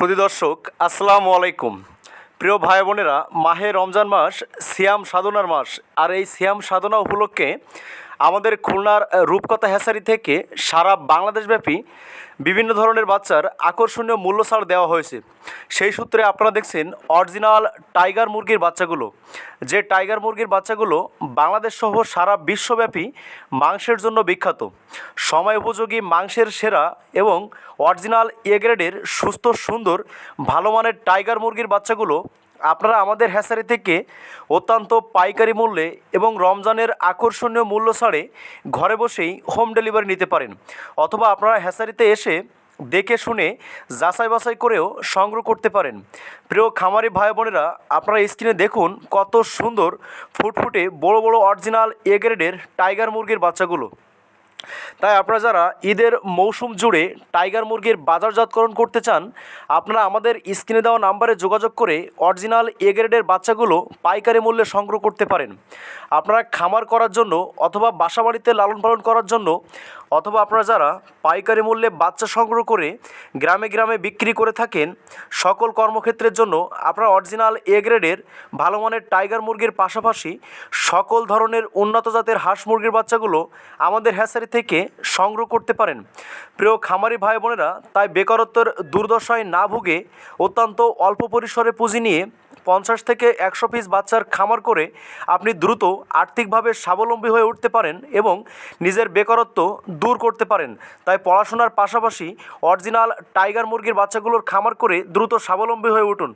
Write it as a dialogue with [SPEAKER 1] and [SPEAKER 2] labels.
[SPEAKER 1] সুধী দর্শক, আসসালামু আলাইকুম। প্রিয় ভাই বোনেরা, মাহে রমজান মাস, সিয়াম সাধনার মাস। আর এই সিয়াম সাধনা উপলক্ষে আমাদের খুলনার রূপকথা হ্যাসারি থেকে সারা বাংলাদেশব্যাপী বিভিন্ন ধরনের বাচ্চার আকর্ষণীয় মূল্য ছাড় দেওয়া হয়েছে। সেই সূত্রে আপনারা দেখছেন অরিজিনাল টাইগার মুরগির বাচ্চাগুলো। যে টাইগার মুরগির বাচ্চাগুলো বাংলাদেশ সহ সারা বিশ্বব্যাপী মাংসের জন্য বিখ্যাত। সময় উপযোগী মাংসের সেরা এবং অরিজিনাল এ গ্রেডের সুস্থ, সুন্দর, ভালো মানের টাইগার মুরগির বাচ্চাগুলো আপনারা আমাদের হ্যাসারি থেকে অত্যন্ত পাইকারি মূল্যে এবং রমজানের আকর্ষণীয় মূল্য ছাড়ে ঘরে বসেই হোম ডেলিভারি নিতে পারেন। অথবা আপনারা হ্যাসারিতে এসে দেখে শুনে যাচাই বাছাই করেও সংগ্রহ করতে পারেন। প্রিয় খামারি ভাই বোনেরা, আপনারা স্ক্রিনে দেখুন কত সুন্দর ফুটফুটে বড় বড় অরিজিনাল এ গ্রেডের টাইগার মুরগির বাচ্চাগুলো। তাই আপনারা যারা ঈদের মৌসুম জুড়ে টাইগার মুরগির বাজারজাতকরণ করতে চান, আপনারা আমাদের স্ক্রিনে দেওয়া নাম্বারে যোগাযোগ করে অরিজিনাল এ গ্রেডের বাচ্চাগুলো পাইকারি মূল্যে সংগ্রহ করতে পারেন। আপনারা খামার করার জন্য অথবা বাসাবাড়িতে লালন পালন করার জন্য অথবা আপনারা যারা পাইকারি মূল্যে বাচ্চা সংগ্রহ করে গ্রামে গ্রামে বিক্রি করে থাকেন, সকল কর্মক্ষেত্রের জন্য আপনারা অরিজিনাল এ গ্রেডের ভালো মানের টাইগার মুরগির পাশাপাশি সকল ধরনের উন্নত জাতের হাঁস মুরগির বাচ্চাগুলো আমাদের হ্যাসারি থেকে সংগ্রহ করতে পারেন। প্রিয় খামারি ভাই বোনেরা, তাই বেকারত্বের দুর্দশায় না ভুগে অত্যন্ত অল্প পরিসরে পুঁজি নিয়ে পঞ্চাশ থেকে একশো পিস বাচ্চার খামার করে আপনি দ্রুত আর্থিকভাবে স্বাবলম্বী হয়ে উঠতে পারেন এবং নিজের বেকারত্ব দূর করতে পারেন। তাই পড়াশোনার পাশাপাশি অরিজিনাল টাইগার মুরগির বাচ্চাগুলোর খামার করে দ্রুত স্বাবলম্বী হয়ে উঠুন।